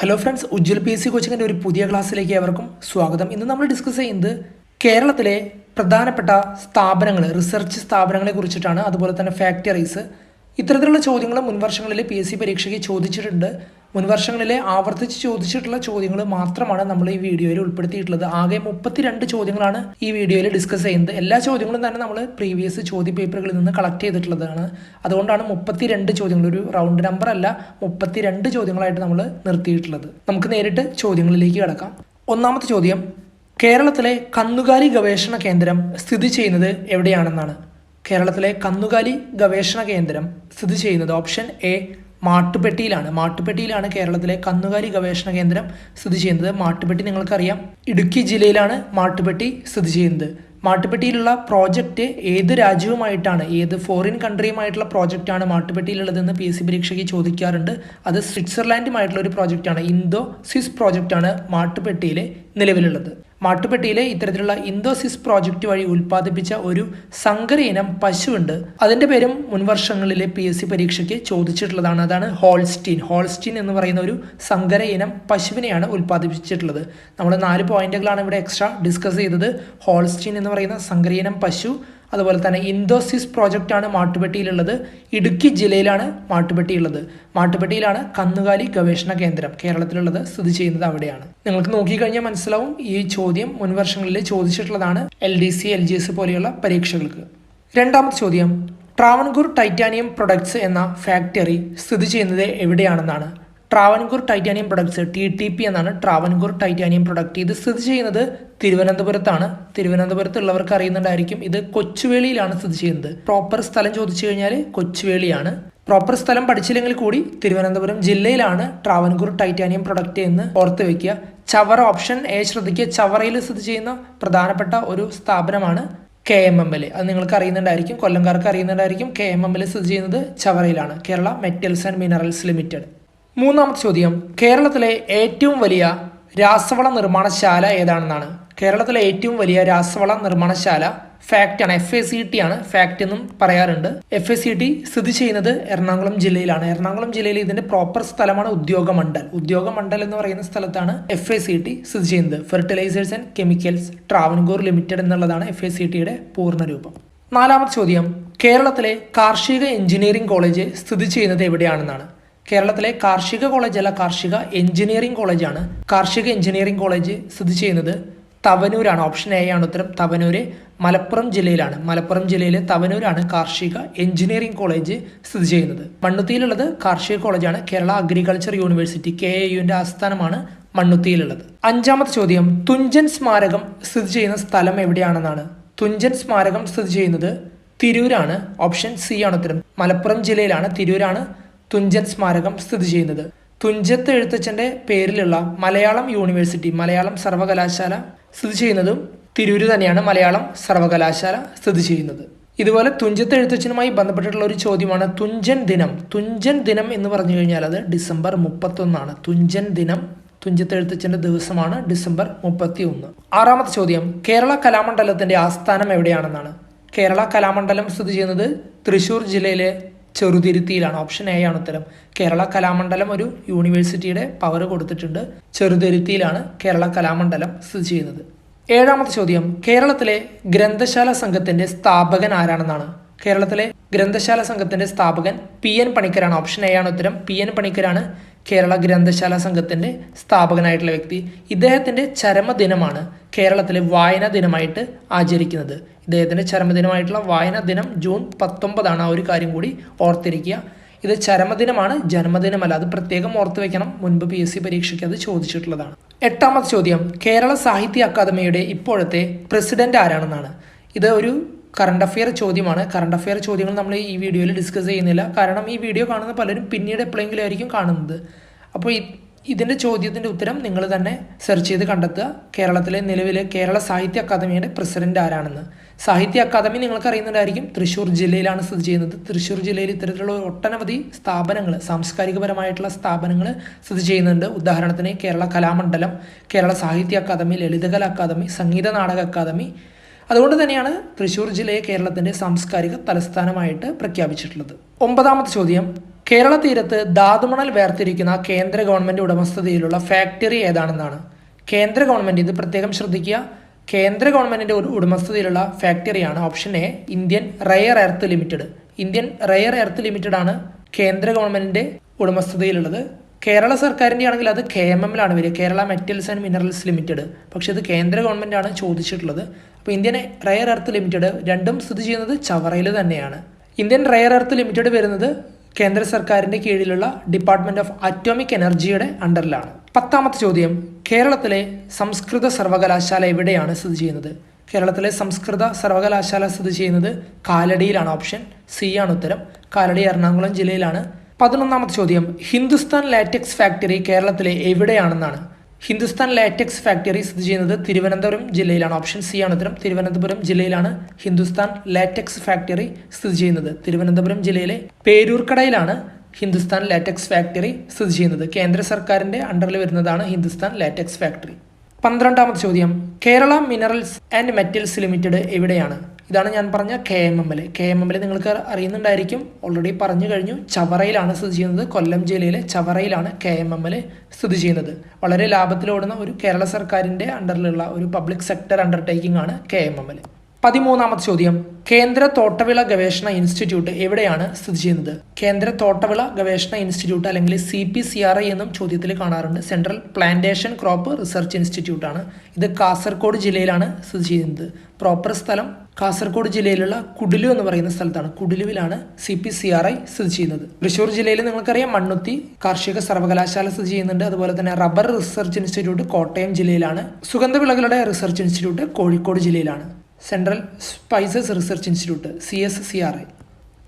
Hello friends Ujjwal P S C കോച്ചിങ്ങിന്റെ ഒരു പുതിയ ക്ലാസ്സിലേക്ക് അവർക്കും സ്വാഗതം. ഇന്ന് നമ്മൾ ഡിസ്കസ് ചെയ്യുന്നത് കേരളത്തിലെ പ്രധാനപ്പെട്ട സ്ഥാപനങ്ങൾ റിസർച്ച് സ്ഥാപനങ്ങളെ കുറിച്ചിട്ടാണ്. അതുപോലെ തന്നെ ഫാക്ടറീസ് ഇത്തരത്തിലുള്ള ചോദ്യങ്ങൾ മുൻവർഷങ്ങളിൽ പി എസ് സി പരീക്ഷയ്ക്ക് ചോദിച്ചിട്ടുണ്ട്. മുൻവർഷങ്ങളിലെ ആവർത്തിച്ച് ചോദിച്ചിട്ടുള്ള ചോദ്യങ്ങൾ മാത്രമാണ് നമ്മൾ ഈ വീഡിയോയിൽ ഉൾപ്പെടുത്തിയിട്ടുള്ളത്. ആകെ മുപ്പത്തിരണ്ട് ചോദ്യങ്ങളാണ് ഈ വീഡിയോയിൽ ഡിസ്കസ് ചെയ്യുന്നത്. എല്ലാ ചോദ്യങ്ങളും തന്നെ നമ്മൾ പ്രീവിയസ് ചോദ്യ പേപ്പറുകളിൽ നിന്ന് കളക്ട് ചെയ്തിട്ടുള്ളതാണ്. അതുകൊണ്ടാണ് മുപ്പത്തിരണ്ട് ചോദ്യങ്ങൾ ഒരു റൗണ്ട് നമ്പർ അല്ല മുപ്പത്തിരണ്ട് ചോദ്യങ്ങളായിട്ട് നമ്മൾ നിർത്തിയിട്ടുള്ളത്. നമുക്ക് നേരിട്ട് ചോദ്യങ്ങളിലേക്ക് കിടക്കാം. ഒന്നാമത്തെ ചോദ്യം കേരളത്തിലെ കന്നുകാലി ഗവേഷണ കേന്ദ്രം സ്ഥിതി ചെയ്യുന്നത് എവിടെയാണെന്നാണ്. കേരളത്തിലെ കന്നുകാലി ഗവേഷണ കേന്ദ്രം സ്ഥിതി ചെയ്യുന്നത് ഓപ്ഷൻ എ മാട്ടുപ്പെട്ടിയിലാണ് മാട്ടുപെട്ടിയിലാണ് കേരളത്തിലെ കന്നുകാലി ഗവേഷണ കേന്ദ്രം സ്ഥിതി ചെയ്യുന്നത്. മാട്ടുപെട്ടി നിങ്ങൾക്കറിയാം. ഇടുക്കി ജില്ലയിലാണ് മാട്ടുപെട്ടി സ്ഥിതി ചെയ്യുന്നത്. മാട്ടുപെട്ടിയിലുള്ള പ്രോജക്റ്റ് ഏത് രാജ്യവുമായിട്ടാണ് ഏത് ഫോറിൻ കൺട്രിയുമായിട്ടുള്ള പ്രോജക്റ്റാണ് മാട്ടുപെട്ടിയിലുള്ളതെന്ന് പി എസ് സി പരീക്ഷയ്ക്ക് ചോദിക്കാറുണ്ട്. അത് സ്വിറ്റ്സർലാൻഡുമായിട്ടുള്ള ഒരു പ്രോജക്റ്റാണ്. ഇന്തോ സ്വിസ് പ്രോജക്റ്റാണ് മാട്ടുപെട്ടിയിലെ നിലവിലുള്ളത്. മാട്ടുപ്പെട്ടിയിലെ ഇത്തരത്തിലുള്ള ഇൻഡോസിസ് പ്രോജക്റ്റ് വഴി ഉൽപ്പാദിപ്പിച്ച ഒരു സങ്കര ഇനം പശുവുണ്ട്. അതിന്റെ പേരും മുൻവർഷങ്ങളിലെ പി എസ് സി പരീക്ഷയ്ക്ക് ചോദിച്ചിട്ടുള്ളതാണ്. അതാണ് ഹോൾസ്റ്റീൻ. ഹോൾസ്റ്റീൻ എന്ന് പറയുന്ന ഒരു സങ്കര ഇനം പശുവിനെയാണ് ഉൽപ്പാദിപ്പിച്ചിട്ടുള്ളത്. നമ്മൾ നാല് പോയിന്റുകളാണ് ഇവിടെ എക്സ്ട്രാ ഡിസ്കസ് ചെയ്തത്. ഹോൾസ്റ്റീൻ എന്ന് പറയുന്ന സങ്കര ഇനം പശു അതുപോലെ തന്നെ ഇൻഡോസിസ് പ്രോജക്റ്റ് ആണ് മാട്ടുപ്പെട്ടിയിലുള്ളത് ഇടുക്കി ജില്ലയിലാണ് മാട്ടുപെട്ടിയുള്ളത്. മാട്ടുപെട്ടിയിലാണ് കന്നുകാലി ഗവേഷണ കേന്ദ്രം കേരളത്തിലുള്ളത് സ്ഥിതി ചെയ്യുന്നത് അവിടെയാണ്. നിങ്ങൾക്ക് നോക്കിക്കഴിഞ്ഞാൽ മനസ്സിലാവും ഈ ചോദ്യം മുൻ വർഷങ്ങളിൽ ചോദിച്ചിട്ടുള്ളതാണ് L D C L G S പോലെയുള്ള പരീക്ഷകൾക്ക്. രണ്ടാമത്തെ ചോദ്യം ട്രാവൻകൂർ ടൈറ്റാനിയം പ്രൊഡക്ട്സ് എന്ന ഫാക്ടറി സ്ഥിതി ചെയ്യുന്നത് എവിടെയാണെന്നാണ്. Travancore titanium products T T P എന്നാണ് ട്രാവൻകൂർ ടൈറ്റാനിയം പ്രൊഡക്റ്റ് ഇത് സ്ഥിതി ചെയ്യുന്നത് തിരുവനന്തപുരത്താണ്. തിരുവനന്തപുരത്ത് ഉള്ളവർക്ക് അറിയുന്നുണ്ടായിരിക്കും ഇത് കൊച്ചുവേളിയിലാണ് സ്ഥിതി ചെയ്യുന്നത്. പ്രോപ്പർ സ്ഥലം ചോദിച്ചു കഴിഞ്ഞാൽ കൊച്ചുവേളിയാണ്. പ്രോപ്പർ സ്ഥലം പഠിച്ചില്ലെങ്കിൽ കൂടി തിരുവനന്തപുരം ജില്ലയിലാണ് ട്രാവൻകൂർ ടൈറ്റാനിയം പ്രൊഡക്റ്റ് എന്ന് ഓർത്ത് വെക്കുക. ചവറ ഓപ്ഷൻ എ ശ്രദ്ധിക്കുക. ചവറയിൽ സ്ഥിതി ചെയ്യുന്ന പ്രധാനപ്പെട്ട ഒരു സ്ഥാപനമാണ് കെ എം എം എൽ. അത് നിങ്ങൾക്ക് അറിയുന്നുണ്ടായിരിക്കും. കൊല്ലംകാർക്ക് അറിയുന്നുണ്ടായിരിക്കും. കെ എം എം എൽ സ്ഥിതി ചെയ്യുന്നത് ചവറയിലാണ്. Kerala metals and minerals limited. മൂന്നാമത്തെ ചോദ്യം കേരളത്തിലെ ഏറ്റവും വലിയ രാസവള നിർമ്മാണശാല ഏതാണെന്നാണ്. കേരളത്തിലെ ഏറ്റവും വലിയ രാസവള നിർമ്മാണശാല ഫാക്റ്റ് ആണ്. എഫ് എ സി ടി ആണ്. ഫാക്റ്റ് എന്നും പറയാറുണ്ട്. എഫ് എ സി ടി സ്ഥിതി ചെയ്യുന്നത് എറണാകുളം ജില്ലയിലാണ്. എറണാകുളം ജില്ലയിൽ ഇതിന്റെ പ്രോപ്പർ സ്ഥലമാണ് ഉദ്യോഗമണ്ഡൽ. ഉദ്യോഗമണ്ഡൽ എന്ന് പറയുന്ന സ്ഥലത്താണ് എഫ് എ സി ടി സ്ഥിതി ചെയ്യുന്നത്. Fertilisers and chemicals Travancore limited എന്നുള്ളതാണ് എഫ് എ സി ടിയുടെ പൂർണരൂപം. നാലാമത്തെ ചോദ്യം കേരളത്തിലെ കാർഷിക എഞ്ചിനീയറിംഗ് കോളേജ് സ്ഥിതി ചെയ്യുന്നത് എവിടെയാണെന്നാണ്. കേരളത്തിലെ കാർഷിക കോളേജ് അല്ല കാർഷിക എഞ്ചിനീയറിംഗ് കോളേജാണ്. കാർഷിക എഞ്ചിനീയറിംഗ് കോളേജ് സ്ഥിതി ചെയ്യുന്നത് തവനൂരാണ്. ഓപ്ഷൻ എ ആണ് ഉത്തരം. തവനൂര് മലപ്പുറം ജില്ലയിലാണ്. മലപ്പുറം ജില്ലയിലെ തവനൂരാണ് കാർഷിക എഞ്ചിനീയറിംഗ് കോളേജ് സ്ഥിതി ചെയ്യുന്നത്. മണ്ണുത്തിയിലുള്ളത് കാർഷിക കോളേജാണ്. Kerala agriculture university K A യുവിന്റെ ആസ്ഥാനമാണ് മണ്ണുത്തിയിലുള്ളത്. അഞ്ചാമത്തെ ചോദ്യം. തുഞ്ചൻ സ്മാരകം സ്ഥിതി ചെയ്യുന്ന സ്ഥലം എവിടെയാണെന്നാണ്. തുഞ്ചൻ സ്മാരകം സ്ഥിതി ചെയ്യുന്നത് തിരൂരാണ്. ഓപ്ഷൻ സി ആണ് ഉത്തരം. മലപ്പുറം ജില്ലയിലാണ്. തിരൂരാണ് തുഞ്ചൻ സ്മാരകം സ്ഥിതി ചെയ്യുന്നത്. തുഞ്ചത്ത് എഴുത്തച്ഛന്റെ പേരിലുള്ള മലയാളം യൂണിവേഴ്സിറ്റി മലയാളം സർവകലാശാല സ്ഥിതി ചെയ്യുന്നതും തിരൂര് തന്നെയാണ് മലയാളം സർവകലാശാല സ്ഥിതി ചെയ്യുന്നത്. ഇതുപോലെ തുഞ്ചത്ത് എഴുത്തച്ഛനുമായി ബന്ധപ്പെട്ടിട്ടുള്ള ഒരു ചോദ്യമാണ് തുഞ്ചൻ ദിനം. തുഞ്ചൻ ദിനം എന്ന് പറഞ്ഞു കഴിഞ്ഞാൽ അത് ഡിസംബർ മുപ്പത്തൊന്നാണ്. തുഞ്ചൻ ദിനം തുഞ്ചത്ത് എഴുത്തച്ഛന്റെ ദിവസമാണ് ഡിസംബർ മുപ്പത്തി ഒന്ന് ആറാമത്തെ ചോദ്യം കേരള കലാമണ്ഡലത്തിന്റെ ആസ്ഥാനം എവിടെയാണെന്നാണ്. കേരള കലാമണ്ഡലം സ്ഥിതി ചെയ്യുന്നത് തൃശ്ശൂർ ജില്ലയിലെ ചെറുതിരുത്തിയിലാണ്. ഓപ്ഷൻ എ ആണ് ഉത്തരം. കേരള കലാമണ്ഡലം ഒരു യൂണിവേഴ്സിറ്റിയുടെ പവർ കൊടുത്തിട്ടുണ്ട്. ചെറുതിരുത്തിയിലാണ് കേരള കലാമണ്ഡലം സ്ഥിതി ചെയ്യുന്നത്. ഏഴാമത്തെ ചോദ്യം. കേരളത്തിലെ ഗ്രന്ഥശാല സംഘത്തിന്റെ സ്ഥാപകൻ ആരാണെന്നാണ്? കേരളത്തിലെ ഗ്രന്ഥശാല സംഘത്തിന്റെ സ്ഥാപകൻ പി എൻ പണിക്കരാണ്. ഓപ്ഷൻ എ ആണ് ഉത്തരം. പി എൻ പണിക്കരാണ് കേരള ഗ്രന്ഥശാല സംഘത്തിന്റെ സ്ഥാപകനായിട്ടുള്ള വ്യക്തി. ഇദ്ദേഹത്തിന്റെ ചരമദിനമാണ് കേരളത്തിലെ വായനാ ദിനമായിട്ട് ആചരിക്കുന്നത്. ഇദ്ദേഹത്തിന്റെ ചരമദിനമായിട്ടുള്ള വായനാ ദിനം ജൂൺ പത്തൊമ്പതാണ് ആ ഒരു കാര്യം കൂടി ഓർത്തിരിക്കുക. ഇത് ചരമദിനമാണ് ജന്മദിനമല്ല. അത് പ്രത്യേകം ഓർത്തു വെക്കണം. മുൻപ് പി എസ് സി പരീക്ഷയ്ക്ക് അത് ചോദിച്ചിട്ടുള്ളതാണ്. എട്ടാമത്തെ ചോദ്യം. കേരള സാഹിത്യ അക്കാദമിയുടെ ഇപ്പോഴത്തെ പ്രസിഡന്റ് ആരാണെന്നാണ്. ഇത് ഒരു കറണ്ട് അഫെയർ ചോദ്യമാണ്. കറണ്ട് അഫെയർ ചോദ്യങ്ങൾ നമ്മൾ ഈ വീഡിയോയിൽ ഡിസ്കസ് ചെയ്യുന്നില്ല. കാരണം ഈ വീഡിയോ കാണുന്ന പലരും പിന്നീട് എപ്പോഴെങ്കിലും ആയിരിക്കും കാണുന്നത്. അപ്പോൾ ഇതിന്റെ ചോദ്യത്തിന്റെ ഉത്തരം നിങ്ങൾ തന്നെ സെർച്ച് ചെയ്ത് കണ്ടെത്തുക. കേരളത്തിലെ നിലവിലെ കേരള സാഹിത്യ അക്കാദമിയുടെ പ്രസിഡന്റ് ആരാണെന്ന്. സാഹിത്യ അക്കാദമി നിങ്ങൾക്ക് അറിയുന്നുണ്ടായിരിക്കും. തൃശ്ശൂർ ജില്ലയിലാണ് സ്ഥിതി ചെയ്യുന്നത്. തൃശ്ശൂർ ജില്ലയിൽ ഇത്തരത്തിലുള്ള ഒട്ടനവധി സ്ഥാപനങ്ങൾ സാംസ്കാരികപരമായിട്ടുള്ള സ്ഥാപനങ്ങൾ സ്ഥിതി ചെയ്യുന്നുണ്ട്. ഉദാഹരണത്തിന് കേരള കലാമണ്ഡലം കേരള സാഹിത്യ academy Lalithakala academy Sangeetha Nataka academy അതുകൊണ്ട് തന്നെയാണ് തൃശ്ശൂർ ജില്ലയെ കേരളത്തിന്റെ സാംസ്കാരിക തലസ്ഥാനമായിട്ട് പ്രഖ്യാപിച്ചിട്ടുള്ളത്. ഒമ്പതാമത്തെ ചോദ്യം. കേരള തീരത്ത് ധാതുമണൽ വേർതിരിക്കുന്ന കേന്ദ്ര ഗവൺമെന്റ് ഉടമസ്ഥതയിലുള്ള ഫാക്ടറി ഏതാണെന്നാണ്. കേന്ദ്ര ഗവൺമെന്റ് ഇത് പ്രത്യേകം ശ്രദ്ധിക്കുക. കേന്ദ്ര ഗവൺമെന്റിന്റെ ഒരു ഉടമസ്ഥതയിലുള്ള ഫാക്ടറിയാണ് option A Indian rare earth limited. Indian rare earth limited ആണ് കേന്ദ്ര ഗവൺമെന്റിന്റെ ഉടമസ്ഥതയിലുള്ളത്. കേരള സർക്കാരിന്റെ ആണെങ്കിൽ അത് കെ എം എമ്മിലാണ് വരിക. Kerala metals and minerals limited. പക്ഷേ ഇത് കേന്ദ്ര ഗവൺമെന്റാണ് ചോദിച്ചിട്ടുള്ളത്. അപ്പോൾ ഇന്ത്യൻ റയർ എർത്ത് ലിമിറ്റഡ് രണ്ടും സ്ഥിതി ചെയ്യുന്നത് ചവറയിൽ തന്നെയാണ്. ഇന്ത്യൻ റയർ എർത്ത് ലിമിറ്റഡ് വരുന്നത് കേന്ദ്ര സർക്കാരിന്റെ കീഴിലുള്ള ഡിപ്പാർട്ട്മെന്റ് ഓഫ് അറ്റോമിക് എനർജിയുടെ അണ്ടറിലാണ്. പത്താമത്തെ ചോദ്യം. കേരളത്തിലെ സംസ്കൃത സർവകലാശാല എവിടെയാണ് സ്ഥിതി ചെയ്യുന്നത്? കേരളത്തിലെ സംസ്കൃത സർവകലാശാല സ്ഥിതി ചെയ്യുന്നത് കാലടിയിലാണ്. ഓപ്ഷൻ സി ആണ് ഉത്തരം. കാലടി എറണാകുളം ജില്ലയിലാണ്. പതിനൊന്നാമത്തെ ചോദ്യം ഹിന്ദുസ്ഥാൻ ലാറ്റക്സ് ഫാക്ടറി കേരളത്തിലെ എവിടെയാണെന്നാണ്. ഹിന്ദുസ്ഥാൻ ലാറ്റക്സ് ഫാക്ടറി സ്ഥിതി ചെയ്യുന്നത് തിരുവനന്തപുരം ജില്ലയിലാണ്. ഓപ്ഷൻ സി ആണ് ഉത്തരം. തിരുവനന്തപുരം ജില്ലയിലാണ് ഹിന്ദുസ്ഥാൻ ലാറ്റക്സ് ഫാക്ടറി സ്ഥിതി ചെയ്യുന്നത്. തിരുവനന്തപുരം ജില്ലയിലെ പേരൂർക്കടയിലാണ് ഹിന്ദുസ്ഥാൻ ലാറ്റക്സ് ഫാക്ടറി സ്ഥിതി ചെയ്യുന്നത്. കേന്ദ്ര സർക്കാരിന്റെ അണ്ടറിൽ വരുന്നതാണ് ഹിന്ദുസ്ഥാൻ ലാറ്റക്സ് ഫാക്ടറി പന്ത്രണ്ടാമത്തെ ചോദ്യം Kerala minerals and metals limited എവിടെയാണ്? ഇതാണ് ഞാൻ പറഞ്ഞ K M M L K M M L നിങ്ങൾക്ക് അറിയുന്നുണ്ടായിരിക്കും. ഓൾറെഡി പറഞ്ഞു കഴിഞ്ഞു. ചവറയിലാണ് സ്ഥിതി ചെയ്യുന്നത്. കൊല്ലം ജില്ലയിലെ ചവറയിലാണ് കെ എം എം എൽ സ്ഥിതി ചെയ്യുന്നത്. വളരെ ലാഭത്തിലോടുന്ന ഒരു കേരള സർക്കാരിന്റെ അണ്ടറിലുള്ള ഒരു പബ്ലിക് സെക്ടർ അണ്ടർടേക്കിംഗ് ആണ് കെ എം എം എൽ പതിമൂന്നാമത്തെ ചോദ്യം. കേന്ദ്ര തോട്ടവിള ഗവേഷണ ഇൻസ്റ്റിറ്റ്യൂട്ട് എവിടെയാണ് സ്ഥിതി ചെയ്യുന്നത്? കേന്ദ്ര തോട്ടവിള ഗവേഷണ ഇൻസ്റ്റിറ്റ്യൂട്ട് അല്ലെങ്കിൽ C P C R I എന്നും ചോദ്യത്തിൽ കാണാറുണ്ട്. Central plantation crop research institute ആണ്. ഇത് കാസർഗോഡ് ജില്ലയിലാണ് സ്ഥിതി ചെയ്യുന്നത്. പ്രോപ്പർ സ്ഥലം കാസർഗോഡ് ജില്ലയിലുള്ള കുടിലു എന്ന് പറയുന്ന സ്ഥലത്താണ്. കുടിലുവിലാണ് C P C R I സ്ഥിതി ചെയ്യുന്നത്. തൃശ്ശൂർ ജില്ലയിൽ നിങ്ങൾക്കറിയാം മണ്ണുത്തി കാർഷിക സർവകലാശാല സ്ഥിതി ചെയ്യുന്നുണ്ട്. അതുപോലെ തന്നെ റബ്ബർ റിസർച്ച് ഇൻസ്റ്റിറ്റ്യൂട്ട് കോട്ടയം ജില്ലയിലാണ്. സുഗന്ധവിളകളുടെ റിസർച്ച് ഇൻസ്റ്റിറ്റ്യൂട്ട് കോഴിക്കോട് ജില്ലയിലാണ്. Central spices research institute C S C R I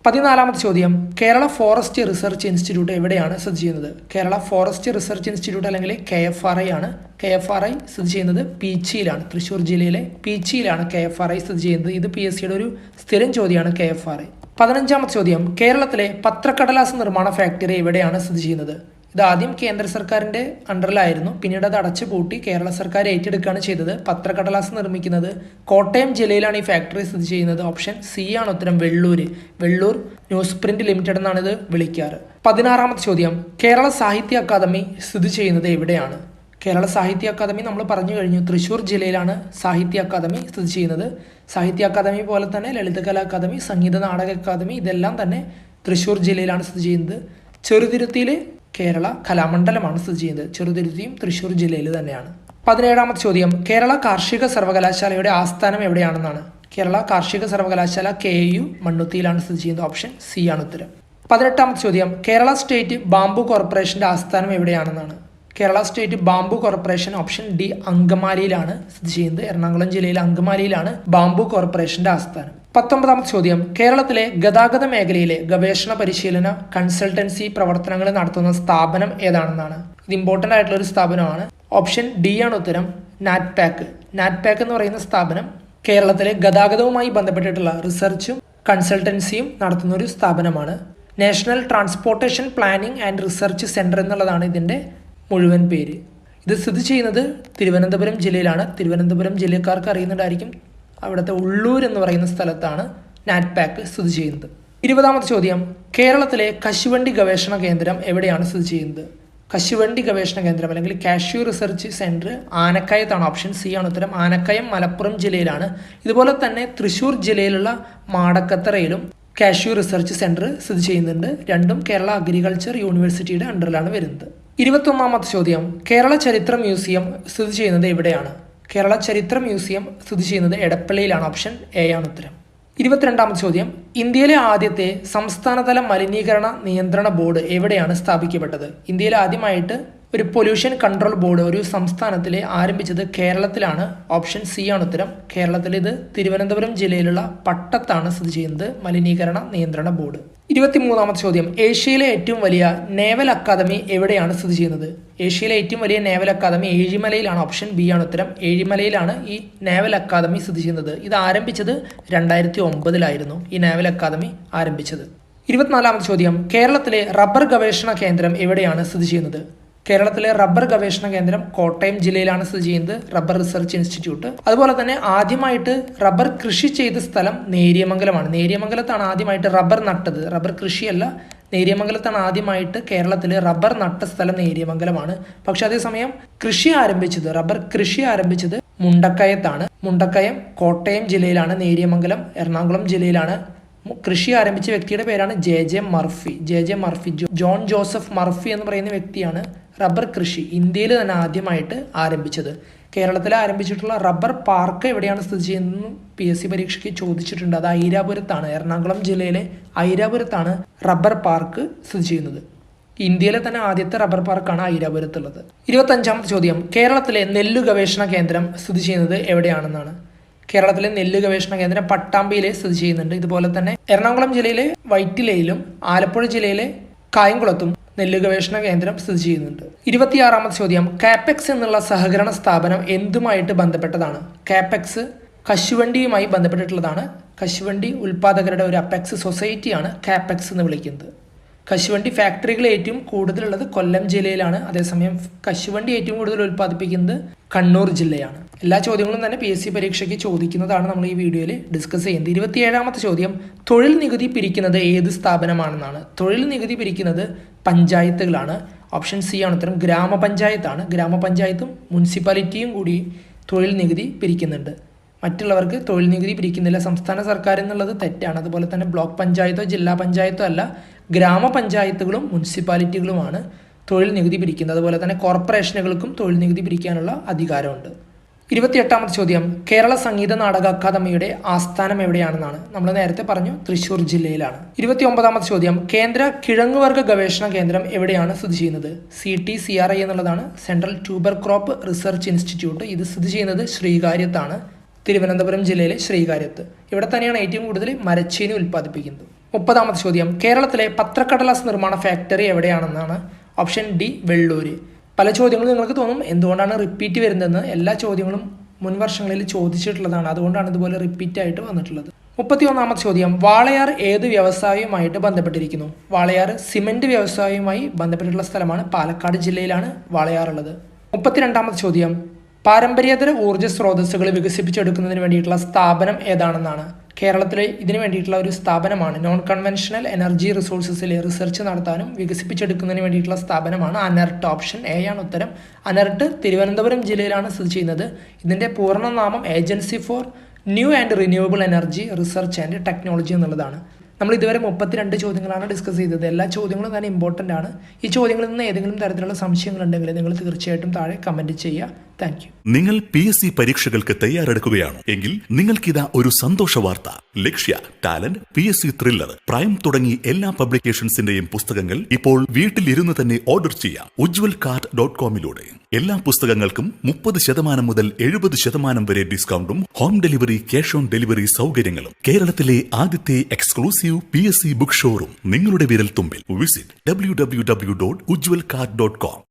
പതിനാലാമത്തെ ചോദ്യം കേരള ഫോറസ്റ്റ് റിസർച്ച് ഇൻസ്റ്റിറ്റ്യൂട്ട് എവിടെയാണ് സ്ഥിതി ചെയ്യുന്നത്? കേരള ഫോറസ്റ്റ് റിസർച്ച് ഇൻസ്റ്റിറ്റ്യൂട്ട് അല്ലെങ്കിൽ കെ എഫ് ആർ ഐ ആണ്. കെ എഫ് ആർ ഐ സ്ഥിതി ചെയ്യുന്നത് പീച്ചിയിലാണ്. തൃശ്ശൂർ ജില്ലയിലെ പീച്ചിയിലാണ് കെ എഫ് ആർ ഐ സ്ഥിതി ചെയ്യുന്നത്. ഇത് പി എസ് സിയുടെ ഒരു സ്ഥിരം ചോദ്യമാണ് കെ എഫ് ആർ ഐ പതിനഞ്ചാമത്തെ ചോദ്യം കേരളത്തിലെ പത്രക്കടലാസ് നിർമ്മാണ ഫാക്ടറി എവിടെയാണ് സ്ഥിതി ചെയ്യുന്നത്? ഇത് ആദ്യം കേന്ദ്ര സർക്കാരിന്റെ അണ്ടറിലായിരുന്നു. പിന്നീട് അത് അടച്ചു പൂട്ടി കേരള സർക്കാർ ഏറ്റെടുക്കുകയാണ് ചെയ്തത്. പത്രക്കടലാസ് നിർമ്മിക്കുന്നത് കോട്ടയം ജില്ലയിലാണ് ഈ ഫാക്ടറി സ്ഥിതി ചെയ്യുന്നത്. ഓപ്ഷൻ സി ആണ് ഉത്തരം. Velloor Velloor news print limited എന്നാണ് ഇത് വിളിക്കാറ്. പതിനാറാമത്തെ ചോദ്യം. കേരള സാഹിത്യ അക്കാദമി സ്ഥിതി ചെയ്യുന്നത് എവിടെയാണ്? കേരള സാഹിത്യ അക്കാദമി നമ്മൾ പറഞ്ഞു കഴിഞ്ഞു. തൃശ്ശൂർ ജില്ലയിലാണ് സാഹിത്യ അക്കാദമി സ്ഥിതി ചെയ്യുന്നത്. സാഹിത്യ അക്കാദമി പോലെ തന്നെ ലളിതകലാ അക്കാദമി സംഗീത നാടക അക്കാദമി ഇതെല്ലാം തന്നെ തൃശ്ശൂർ ജില്ലയിലാണ് സ്ഥിതി ചെയ്യുന്നത്. ചെറുതുരുത്തിയിലെ കേരള കലാമണ്ഡലമാണ് സ്ഥിതി ചെയ്യുന്നത്. ചെറുതുരുത്തിയും തൃശ്ശൂർ ജില്ലയിൽ തന്നെയാണ്. പതിനേഴാമത്തെ ചോദ്യം കേരള കാർഷിക സർവകലാശാലയുടെ ആസ്ഥാനം എവിടെയാണെന്നാണ്. കേരള കാർഷിക സർവകലാശാല കെ യു മണ്ണുത്തിയിലാണ് സ്ഥിതി ചെയ്യുന്നത്. ഓപ്ഷൻ സി ആണ് ഉത്തരം. പതിനെട്ടാമത്തെ ചോദ്യം കേരള സ്റ്റേറ്റ് ബാംബു കോർപ്പറേഷന്റെ ആസ്ഥാനം എവിടെയാണെന്നാണ്. Kerala state bamboo corporation option D അങ്കമാലിയിലാണ് സ്ഥിതി ചെയ്യുന്നത്. എറണാകുളം ജില്ലയിലെ അങ്കമാലിയിലാണ് ബാംബു കോർപ്പറേഷന്റെ ആസ്ഥാനം. പത്തൊമ്പതാമത്തെ ചോദ്യം. കേരളത്തിലെ ഗതാഗത മേഖലയിലെ ഗവേഷണ പരിശീലന കൺസൾട്ടൻസി പ്രവർത്തനങ്ങൾ നടത്തുന്ന സ്ഥാപനം ഏതാണെന്നാണ്? ഇത് ഇമ്പോർട്ടന്റ് ആയിട്ടുള്ള ഒരു സ്ഥാപനമാണ്. ഓപ്ഷൻ ഡി ആണ് ഉത്തരം. നാറ്റ്പാക്ക് നാറ്റ്പാക്ക് എന്ന് പറയുന്ന സ്ഥാപനം കേരളത്തിലെ ഗതാഗതവുമായി ബന്ധപ്പെട്ടിട്ടുള്ള റിസർച്ചും കൺസൾട്ടൻസിയും നടത്തുന്ന ഒരു സ്ഥാപനമാണ്. National transportation planning and research centre എന്നുള്ളതാണ് ഇതിന്റെ മുഴുവൻ പേര്. ഇത് സ്ഥിതി ചെയ്യുന്നത് തിരുവനന്തപുരം ജില്ലയിലാണ്. തിരുവനന്തപുരം ജില്ലക്കാർക്ക് അറിയുന്നുണ്ടായിരിക്കും അവിടുത്തെ ഉള്ളൂർ എന്ന് പറയുന്ന സ്ഥലത്താണ് നാറ്റ് പാക്ക് സ്ഥിതി ചെയ്യുന്നത്. ഇരുപതാമത്തെ ചോദ്യം. കേരളത്തിലെ കശുവണ്ടി ഗവേഷണ കേന്ദ്രം എവിടെയാണ് സ്ഥിതി ചെയ്യുന്നത്? കശുവണ്ടി ഗവേഷണ കേന്ദ്രം അല്ലെങ്കിൽ കാഷ്യു റിസർച്ച് സെന്റർ ആനക്കയത്താണ് ഓപ്ഷൻ സി ആണ് ഉത്തരം. ആനക്കയം മലപ്പുറം ജില്ലയിലാണ്. ഇതുപോലെ തന്നെ തൃശ്ശൂർ ജില്ലയിലുള്ള മാടക്കത്തറയിലും കാഷ്യു റിസർച്ച് സെന്റർ സ്ഥിതി ചെയ്യുന്നുണ്ട്. രണ്ടും കേരള അഗ്രികൾച്ചർ യൂണിവേഴ്സിറ്റിയുടെ അണ്ടറിലാണ് വരുന്നത്. ഇരുപത്തൊന്നാമത്തെ ചോദ്യം കേരള ചരിത്ര മ്യൂസിയം സ്ഥിതി ചെയ്യുന്നത് എവിടെയാണ്? കേരള ചരിത്ര മ്യൂസിയം സ്ഥിതി ചെയ്യുന്നത് എടപ്പള്ളിയിലാണ്. ഓപ്ഷൻ എ ആണ് ഉത്തരം. ഇരുപത്തിരണ്ടാമത്തെ ചോദ്യം ഇന്ത്യയിലെ ആദ്യത്തെ സംസ്ഥാനതല മലിനീകരണ നിയന്ത്രണ ബോർഡ് എവിടെയാണ് സ്ഥാപിക്കപ്പെട്ടത്? ഇന്ത്യയിൽ ആദ്യമായിട്ട് ഒരു പൊല്യൂഷൻ കൺട്രോൾ ബോർഡ് ഒരു സംസ്ഥാനത്തിൽ ആരംഭിച്ചത് കേരളത്തിലാണ്. ഓപ്ഷൻ സി ആണ് ഉത്തരം. കേരളത്തിൽ ഇത് തിരുവനന്തപുരം ജില്ലയിലുള്ള പട്ടത്താണ് സ്ഥിതി ചെയ്യുന്നത്. മലിനീകരണ നിയന്ത്രണ ബോർഡ് ഇരുപത്തിമൂന്നാമത്തെ ചോദ്യം. ഏഷ്യയിലെ ഏറ്റവും വലിയ നേവൽ അക്കാദമി എവിടെയാണ് സ്ഥിതി ചെയ്യുന്നത്? ഏഷ്യയിലെ ഏറ്റവും വലിയ നേവൽ അക്കാദമി ഏഴിമലയിലാണ്. ഓപ്ഷൻ ബി ആണ് ഉത്തരം. ഏഴിമലയിലാണ് ഈ നേവൽ അക്കാദമി സ്ഥിതി ചെയ്യുന്നത്. ഇത് ആരംഭിച്ചത് രണ്ടായിരത്തി ഒമ്പതിലായിരുന്നു ഈ നേവൽ അക്കാദമി ആരംഭിച്ചത്. ഇരുപത്തിനാലാമത്തെ ചോദ്യം. കേരളത്തിലെ റബ്ബർ ഗവേഷണ കേന്ദ്രം എവിടെയാണ് സ്ഥിതി ചെയ്യുന്നത്? കേരളത്തിലെ റബ്ബർ ഗവേഷണ കേന്ദ്രം കോട്ടയം ജില്ലയിലാണ് സ്ഥിതി ചെയ്യുന്നത് റബ്ബർ റിസർച്ച് ഇൻസ്റ്റിറ്റ്യൂട്ട്. അതുപോലെ തന്നെ ആദ്യമായിട്ട് റബ്ബർ കൃഷി ചെയ്ത സ്ഥലം നേരിയമംഗലമാണ്. നേരിയമംഗലത്താണ് ആദ്യമായിട്ട് റബ്ബർ നട്ടത്. റബ്ബർ കൃഷിയല്ല നേരിയമംഗലത്താണ് ആദ്യമായിട്ട് കേരളത്തിൽ റബ്ബർ നട്ട സ്ഥലം നേരിയമംഗലമാണ്. പക്ഷെ അതേസമയം കൃഷി ആരംഭിച്ചത് റബ്ബർ കൃഷി ആരംഭിച്ചത് മുണ്ടക്കയത്താണ്. മുണ്ടക്കയം കോട്ടയം ജില്ലയിലാണ് നേരിയമംഗലം എറണാകുളം ജില്ലയിലാണ്. കൃഷി ആരംഭിച്ച വ്യക്തിയുടെ പേരാണ് J J Murphy. J J Murphy John Joseph Murphy എന്ന് പറയുന്ന വ്യക്തിയാണ് റബ്ബർ കൃഷി ഇന്ത്യയിൽ തന്നെ ആദ്യമായിട്ട് ആരംഭിച്ചത്. കേരളത്തിൽ ആരംഭിച്ചിട്ടുള്ള റബ്ബർ പാർക്ക് എവിടെയാണ് സ്ഥിതി ചെയ്യുന്നതെന്ന് പി എസ് സി പരീക്ഷയ്ക്ക് ചോദിച്ചിട്ടുണ്ട്. അത് ഐരാപുരത്താണ്. എറണാകുളം ജില്ലയിലെ ഐരാപുരത്താണ് റബ്ബർ പാർക്ക് സ്ഥിതി ചെയ്യുന്നത്. ഇന്ത്യയിലെ തന്നെ ആദ്യത്തെ റബ്ബർ പാർക്കാണ് ഐരാപുരത്തുള്ളത്. ഇരുപത്തഞ്ചാമത്തെ ചോദ്യം. കേരളത്തിലെ നെല്ല് ഗവേഷണ കേന്ദ്രം സ്ഥിതി ചെയ്യുന്നത് എവിടെയാണെന്നാണ്. കേരളത്തിലെ നെല്ല് ഗവേഷണ കേന്ദ്രം പട്ടാമ്പിയിൽ സ്ഥിതി ചെയ്യുന്നുണ്ട്. ഇതുപോലെ തന്നെ എറണാകുളം ജില്ലയിലെ വൈറ്റിലയിലും ആലപ്പുഴ ജില്ലയിലെ കായംകുളത്തും നെല്ല് ഗവേഷണ കേന്ദ്രം സ്ഥിതി ചെയ്യുന്നുണ്ട്. ഇരുപത്തിയാറാമത്തെ ചോദ്യം കാപ്പെക്സ് എന്നുള്ള സഹകരണ സ്ഥാപനം എന്തുമായിട്ട് ബന്ധപ്പെട്ടതാണ്? കാപ്പെക്സ് കശുവണ്ടിയുമായി ബന്ധപ്പെട്ടിട്ടുള്ളതാണ്. കശുവണ്ടി ഉൽപാദകരുടെ ഒരു അപ്പെക്സ് സൊസൈറ്റിയാണ് കാപ്പെക്സ് എന്ന് വിളിക്കുന്നത്. കശുവണ്ടി ഫാക്ടറികൾ ഏറ്റവും കൂടുതലുള്ളത് കൊല്ലം ജില്ലയിലാണ്. അതേസമയം കശുവണ്ടി ഏറ്റവും കൂടുതൽ ഉൽപ്പാദിപ്പിക്കുന്നത് കണ്ണൂർ ജില്ലയാണ്. എല്ലാ ചോദ്യങ്ങളും തന്നെ പി എസ് സി പരീക്ഷയ്ക്ക് ചോദിക്കുന്നതാണ് നമ്മൾ ഈ വീഡിയോയിൽ ഡിസ്കസ് ചെയ്യുന്നത്. ഇരുപത്തിയേഴാമത്തെ ചോദ്യം തൊഴിൽ നികുതി പിരിക്കുന്നത് ഏത് സ്ഥാപനമാണെന്നാണ്. തൊഴിൽ നികുതി പിരിക്കുന്നത് പഞ്ചായത്തുകളാണ്. ഓപ്ഷൻ സി ആണ് ഉത്തരം. ഗ്രാമപഞ്ചായത്താണ്. ഗ്രാമപഞ്ചായത്തും മുനിസിപ്പാലിറ്റിയും കൂടി തൊഴിൽ നികുതി പിരിക്കുന്നുണ്ട്. മറ്റുള്ളവർക്ക് തൊഴിൽ നികുതി പിരിക്കുന്നില്ല. സംസ്ഥാന സർക്കാർ എന്നുള്ളത് തെറ്റാണ്. അതുപോലെ തന്നെ ബ്ലോക്ക് പഞ്ചായത്തോ ജില്ലാ പഞ്ചായത്തോ അല്ല ഗ്രാമപഞ്ചായത്തുകളും മുനിസിപ്പാലിറ്റികളുമാണ് തൊഴിൽ നികുതി പിരിക്കുന്നത്. അതുപോലെ തന്നെ കോർപ്പറേഷനുകൾക്കും തൊഴിൽ നികുതി പിരിക്കാനുള്ള അധികാരമുണ്ട്. ഇരുപത്തിയെട്ടാമത്തെ ചോദ്യം. കേരള സംഗീത നാടക അക്കാദമിയുടെ ആസ്ഥാനം എവിടെയാണെന്നാണ്. നമ്മൾ നേരത്തെ പറഞ്ഞു തൃശൂർ ജില്ലയിലാണ്. ഇരുപത്തി ഒമ്പതാമത്തെ ചോദ്യം. കേന്ദ്ര കിഴങ്ങുവർഗ ഗവേഷണ കേന്ദ്രം എവിടെയാണ് സ്ഥിതി ചെയ്യുന്നത്? C T C R I എന്നുള്ളതാണ് central tuber crop research institute. ഇത് സ്ഥിതി ചെയ്യുന്നത് ശ്രീകാര്യത്താണ്. തിരുവനന്തപുരം ജില്ലയിലെ ശ്രീകാര്യത്ത്. ഇവിടെ തന്നെയാണ് ഏറ്റവും കൂടുതൽ മരച്ചീനി ഉൽപ്പാദിപ്പിക്കുന്നത്. മുപ്പതാമത്തെ ചോദ്യം. കേരളത്തിലെ പത്രക്കടലാസ് നിർമ്മാണ ഫാക്ടറി എവിടെയാണെന്നാണ് ഓപ്ഷൻ ഡി വെള്ളൂര്. പല ചോദ്യങ്ങളും നിങ്ങൾക്ക് തോന്നും. എന്തുകൊണ്ടാണ് റിപ്പീറ്റ് വരുന്നതെന്ന് എല്ലാ ചോദ്യങ്ങളും മുൻ വർഷങ്ങളിൽ ചോദിച്ചിട്ടുള്ളതാണ്. അതുകൊണ്ടാണ് ഇതുപോലെ റിപ്പീറ്റ് ആയിട്ട് വന്നിട്ടുള്ളത്. മുപ്പത്തി ഒന്നാമത്തെ ചോദ്യം. വാളയാർ ഏത് വ്യവസായവുമായിട്ട് ബന്ധപ്പെട്ടിരിക്കുന്നു? വാളയാർ സിമന്റ് വ്യവസായവുമായി ബന്ധപ്പെട്ടിട്ടുള്ള സ്ഥലമാണ് പാലക്കാട് ജില്ലയിലാണ് വാളയാറുള്ളത് മുപ്പത്തിരണ്ടാമത്തെ ചോദ്യം. പാരമ്പര്യേതര ഊർജ സ്രോതസ്സുകൾ വികസിപ്പിച്ചെടുക്കുന്നതിന് വേണ്ടിയിട്ടുള്ള സ്ഥാപനം ഏതാണെന്നാണ്. കേരളത്തിലെ ഇതിനു വേണ്ടിയിട്ടുള്ള ഒരു സ്ഥാപനമാണ് നോൺ കൺവെൻഷണൽ എനർജി റിസോഴ്സസിലെ റിസർച്ച് നടത്താനും വികസിപ്പിച്ചെടുക്കുന്നതിന് വേണ്ടിയിട്ടുള്ള സ്ഥാപനമാണ് അനർട്ട് ഓപ്ഷൻ എ ആണ് ഉത്തരം. അനർട്ട് തിരുവനന്തപുരം ജില്ലയിലാണ് സ്ഥിതി ചെയ്യുന്നത്. ഇതിന്റെ പൂർണനാമം agency for new and renewable energy research and technology എന്നുള്ളതാണ്. നമ്മൾ ഇതുവരെ മുപ്പത്തിരണ്ട് ചോദ്യങ്ങളാണ് ഡിസ്കസ് ചെയ്തത്. എല്ലാ ചോദ്യങ്ങളും തന്നെ ഇമ്പോർട്ടന്റ് ആണ്. ഈ ചോദ്യങ്ങളിൽ നിന്ന് ഏതെങ്കിലും തരത്തിലുള്ള സംശയങ്ങളുണ്ടെങ്കിൽ നിങ്ങൾ തീർച്ചയായിട്ടും താഴെ കമന്റ് ചെയ്യുക. നിങ്ങൾ പി എസ് സി പരീക്ഷകൾക്ക് തയ്യാറെടുക്കുകയാണോ എങ്കിൽ നിങ്ങൾക്കിതാ ഒരു സന്തോഷ വാർത്ത. Lakshya talent P S C thriller prime തുടങ്ങി എല്ലാ പബ്ലിക്കേഷൻസിന്റെയും പുസ്തകങ്ങൾ ഇപ്പോൾ വീട്ടിലിരുന്ന് തന്നെ ഓർഡർ ചെയ്യാം. ഉജ്വൽ കാർട്ട് ഡോട്ട് കോമിലൂടെ. എല്ലാ പുസ്തകങ്ങൾക്കും മുപ്പത് ശതമാനം മുതൽ എഴുപത് ശതമാനം വരെ ഡിസ്കൗണ്ടും home delivery cash on delivery സൗകര്യങ്ങളും. കേരളത്തിലെ ആദ്യത്തെ exclusive P S C book showroom നിങ്ങളുടെ വിരൽ തുമ്പിൽ visit W W W dot Ujjwal cart dot com